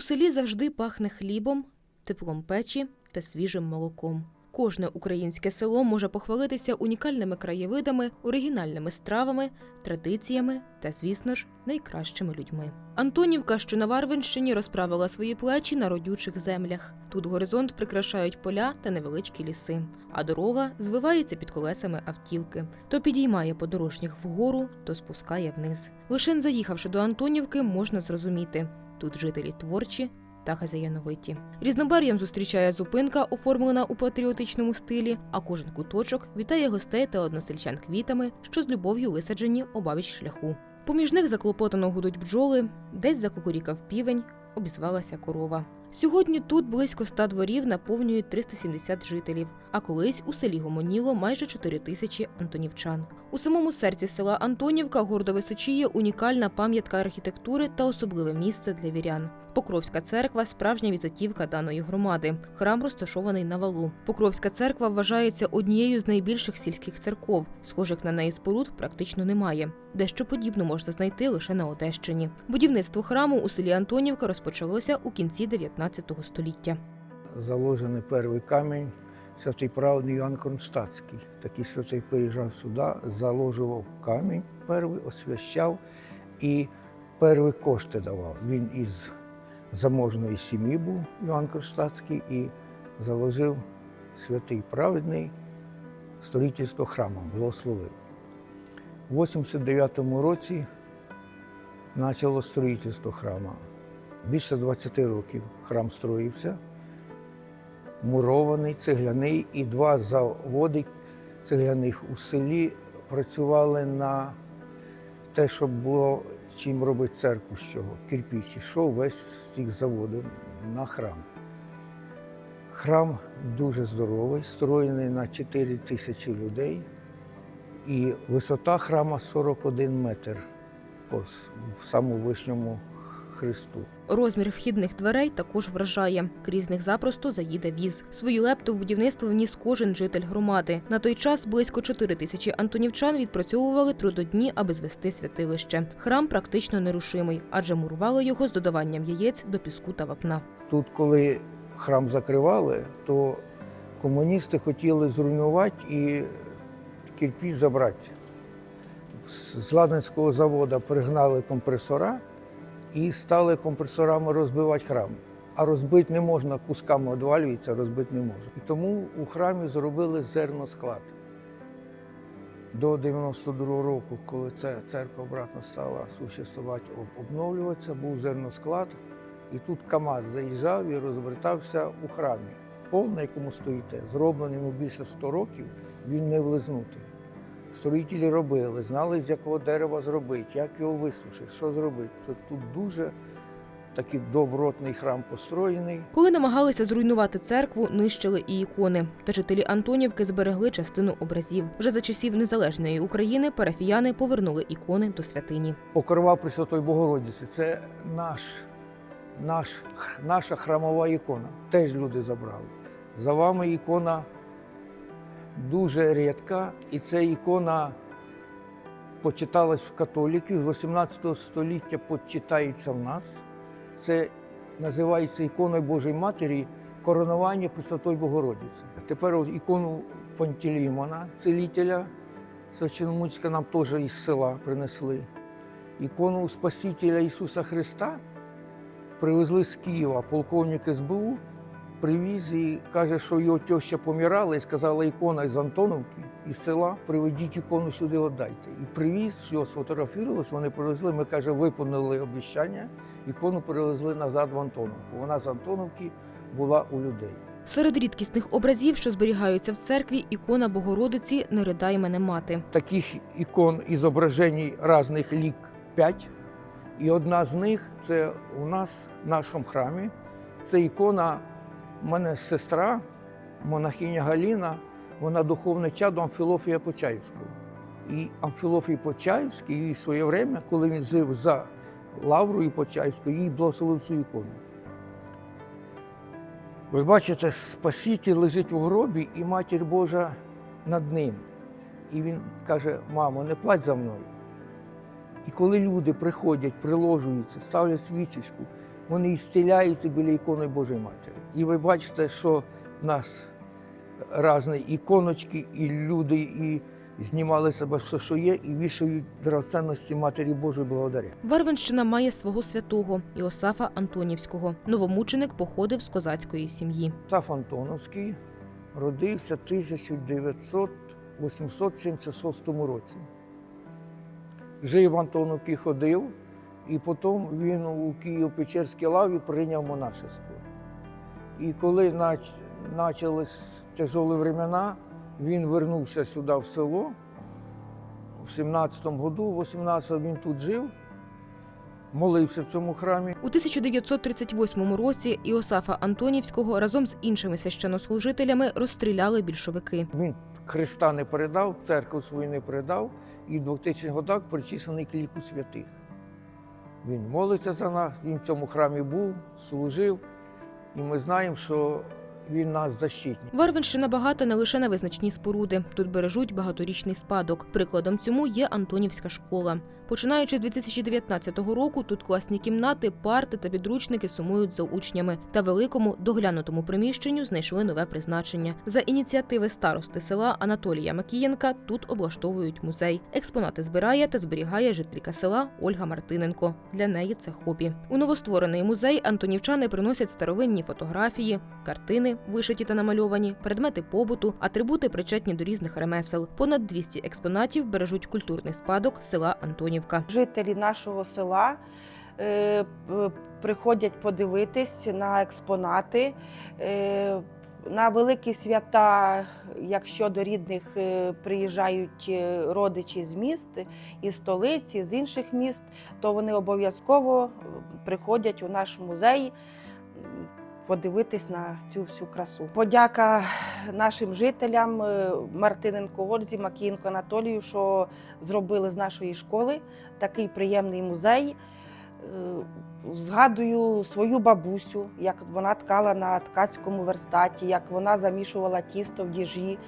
У селі завжди пахне хлібом, теплом печі та свіжим молоком. Кожне українське село може похвалитися унікальними краєвидами, оригінальними стравами, традиціями та, звісно ж, найкращими людьми. Антонівка, що на Варвинщині, розправила свої плечі на родючих землях. Тут горизонт прикрашають поля та невеличкі ліси, а дорога звивається під колесами автівки. То підіймає подорожніх вгору, то спускає вниз. Лише заїхавши до Антонівки, можна зрозуміти. Тут жителі творчі та хазяяновиті. Різнобар'ям зустрічає зупинка, оформлена у патріотичному стилі, а кожен куточок вітає гостей та односельчан квітами, що з любов'ю висаджені обабіч шляху. Поміж них заклопотано гудуть бджоли, десь закукурікав півень, обізвалася корова. Сьогодні тут близько ста дворів наповнюють 370 жителів, а колись у селі гомоніло майже 4 тисячі антонівчан. У самому серці села Антонівка гордо височіє унікальна пам'ятка архітектури та особливе місце для вірян. Покровська церква справжня візитівка даної громади. Храм розташований на валу. Покровська церква вважається однією з найбільших сільських церков. Схожих на неї споруд практично немає. Дещо подібну можна знайти лише на Одещині. Будівництво храму у селі Антонівка розпочалося у кінці 19 століття. заложений перший камінь святий праведний Іоанн Кронштадтський. Такий святий приїжджав сюди, заложував камінь перший, освящав і перші кошти давав. Він із заможної сім'ї був Іоанн Кронштадтський і заложив святий праведний строїтельство храму, благословив. У 89-му році почало строїтельство храму. Більше 20 років храм строївся мурований, цегляний, і два заводи цегляних у селі працювали на те, щоб було чим робить церкву з чого. Кирпіч ішов весь з цих заводів на храм. Храм дуже здоровий, строєний на 4 тисячі людей, і висота храма 41 метр в самому вишньому Христу. Розмір вхідних дверей також вражає. Крізь них запросто заїде віз. Свою лепту в будівництво вніс кожен житель громади. На той час близько 4 тисячі антонівчан відпрацьовували трудодні, аби звести святилище. Храм практично нерушимий, адже мурували його з додаванням яєць до піску та вапна. Тут, коли храм закривали, то комуністи хотіли зруйнувати і кирпіч забрати. З з Ладанського заводу пригнали компресора і стали компресорами розбивати храм. А розбити не можна, кусками одвалюється, розбити не можна. І тому у храмі зробили зерносклад. До 92-го року, коли церква обратно стала существувати, обновлюватися, був зерносклад. І тут КАМАЗ заїжджав і розвертався у храмі. Пол, на якому стоїте, йому більше 100 років, він не влизнутий. Строїтелі робили, знали, з якого дерева зробити, як його висушити, що зробити. Це тут дуже такий добротний храм построєний. Коли намагалися зруйнувати церкву, нищили і ікони. Та жителі Антонівки зберегли частину образів. Вже за часів незалежної України парафіяни повернули ікони до святині. Покрова Пресвятої Богородиці це наш, наш, наша храмова ікона. Теж люди забрали. За вами ікона дуже рідка, і ця ікона почиталась в католиків з 18 століття, почитається в нас. Це називається іконою Божої Матері коронування Пресвятої Богородиці. Тепер ікону Пантелеймона, целителя, священомучка нам теж із села принесли. Ікону Спасителя Ісуса Христа привезли з Києва полковник СБУ, привіз і каже, що його теща помирала і сказала ікона з Антоновки, із села, приведіть ікону сюди, віддайте. І привіз, все сфотографувалось, вони привезли, ми каже, виконали обіцяння, ікону перевезли назад в Антоновку. Вона з Антоновки була у людей. Серед рідкісних образів, що зберігаються в церкві, ікона Богородиці «Не ридай мене мати». Таких ікон і зображень різних лік п'ять. І одна з них це у нас в нашому храмі. Це ікона у мене сестра, монахиня Галіна, вона духовне чадо Амфілофія Почаївського. І Амфілофій Почаївський її своє время, коли він жив за Лаврою Почаївською, їй благословив цю ікону. Ви бачите, Спаситель лежить у гробі, і Матір Божа над ним. І він каже: мамо, не плач за мною. І коли люди приходять, приложуються, ставлять свічечку, вони ісціляються біля ікони Божої Матері. І ви бачите, що в нас різні іконочки, і люди, і знімали себе все, що є, і вішають драгоценності Матері Божої благодаря. Варвинщина має свого святого Іосафа Антонівського. Новомученик походив з козацької сім'ї. Саф Антоновський родився в 1876 році. Жив в Антоновці, ходив, і потім він у Києво-Печерській лаві прийняв монашество. І коли почались тяжелі времена, він вернувся сюди в село. В 17-му году, в 18-му він тут жив, молився в цьому храмі. У 1938 році Іосафа Антонівського разом з іншими священнослужителями розстріляли більшовики. Він Христа не передав, церкву свою не передав, і в 2000 годах причислений к ліку святих. Він молиться за нас, він в цьому храмі був, служив, і ми знаємо, що він нас защитник. Варвинщина багата не лише на визначні споруди. Тут бережуть багаторічний спадок. Прикладом цьому є Антонівська школа. Починаючи з 2019 року, тут класні кімнати, парти та підручники сумують за учнями. Та великому доглянутому приміщенню знайшли нове призначення. За ініціативи старости села Анатолія Макієнка тут облаштовують музей. Експонати збирає та зберігає жителька села Ольга Мартиненко. Для неї це хобі. У новостворений музей антонівчани приносять старовинні фотографії, картини, вишиті та намальовані, предмети побуту, атрибути причетні до різних ремесел. Понад 200 експонатів бережуть культурний спадок села Антонівка. Жителі нашого села е, приходять подивитись на експонати. Е, на великі свята, якщо до рідних е, приїжджають родичі з міст, із столиці, з інших міст, то вони обов'язково приходять у наш музей подивитись на цю всю красу. Подяка нашим жителям е, Мартиненко Ользі, Макієнко Анатолію, що зробили з нашої школи такий приємний музей. Е, Згадую свою бабусю, як вона ткала на ткацькому верстаті, як вона замішувала тісто в діжі.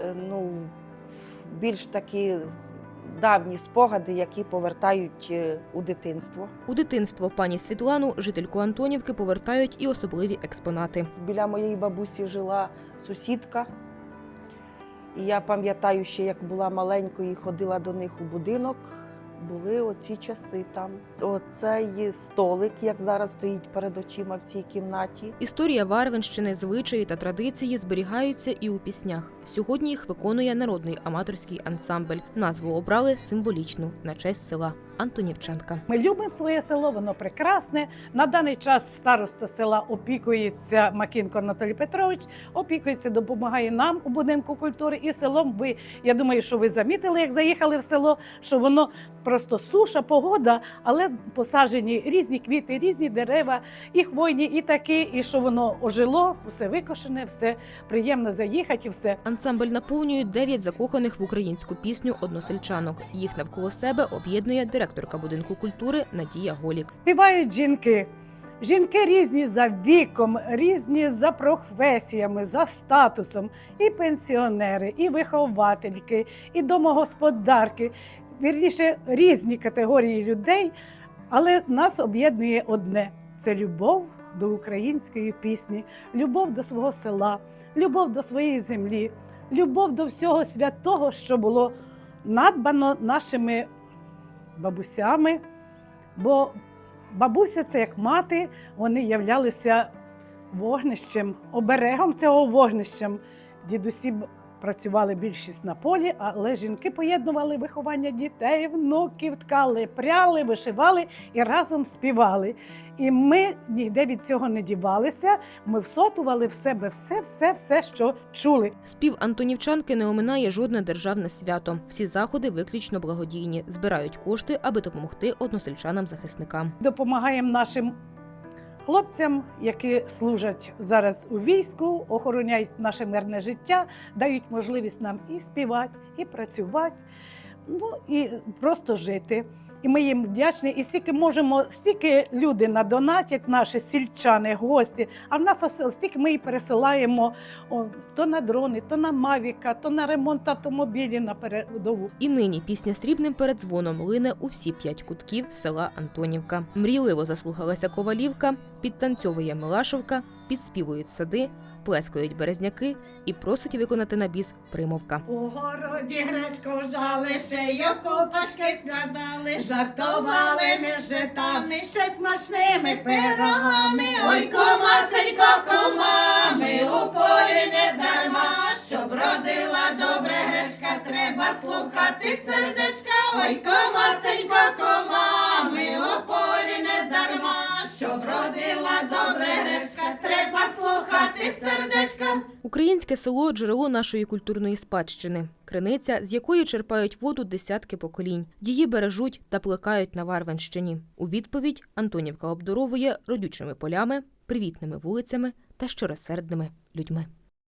Е, Ну, більш такі давні спогади, які повертають е, у дитинство. У дитинство пані Світлану, жительку Антонівки, повертають і особливі експонати. Біля моєї бабусі жила сусідка. І я пам'ятаю, ще як була маленькою і ходила до них у будинок. Були оці часи там. Оцей столик, як зараз стоїть перед очима в цій кімнаті. Історія Варвинщини, звичаї та традиції зберігаються і у піснях. Сьогодні їх виконує народний аматорський ансамбль. Назву обрали символічну на честь села Антонівченка. Ми любимо своє село, воно прекрасне. На даний час староста села опікується Макінко Анатолій Петрович, опікується, допомагає нам у будинку культури і селом. Ви я думаю, що ви замітили, як заїхали в село, що воно просто суша, погода, але посаджені різні квіти, різні дерева, і хвойні, і такі, і що воно ожило, все викошене, все приємно заїхати, і все. Ансамбль наповнює дев'ять закоханих в українську пісню односельчанок. Їх навколо себе об'єднує директорка будинку культури Надія Голік. співають жінки. Жінки різні за віком, різні за професіями, за статусом, і пенсіонери, і виховательки, і домогосподарки. Вірніше, різні категорії людей, але нас об'єднує одне: це любов до української пісні, любов до свого села, любов до своєї землі, любов до всього святого, що було надбано нашими бабусями. Бо бабуся це як мати, вони являлися вогнищем, оберегом цього вогнищем. Дідусі працювали більшість на полі, але жінки поєднували виховання дітей, внуків, ткали, пряли, вишивали і разом співали. І ми ніде від цього не дівалися. Ми всотували в себе все, все, все, що чули. Спів Антонівчанки не оминає жодне державне свято. Всі заходи виключно благодійні, збирають кошти, аби допомогти односельчанам-захисникам. допомагаємо нашим хлопцям, які служать зараз у війську, охороняють наше мирне життя, дають можливість нам і співати, і працювати, ну і просто жити. І ми їм вдячні. І стільки можемо, стільки люди надонатять, наші сільчани, гості. А в нас стільки ми і пересилаємо о, то на дрони, то на Мавіка, то на ремонт автомобілів на передову. І нині пісня срібним передзвоном лине у всі п'ять кутків села Антонівка. Мрійливо заслухалася ковалівка, підтанцьовує Милашовка, підспівують сади, плескають березняки і просить виконати на біс примовка. У городі гречку жали, ще й окопачки складали, жартували між житами, ще смачними пирогами. Ой, комасенько, комами, у полі не дарма, щоб родила добре гречка, треба слухати сердечка. Ой, комасенько, комами, у полі не дарма, щоб родила добре речка, треба слухати сердечка. Українське село джерело нашої культурної спадщини, криниця, з якої черпають воду десятки поколінь. Її бережуть та плекають на Варвенщині. У відповідь Антонівка обдаровує родючими полями, привітними вулицями та щиросердними людьми.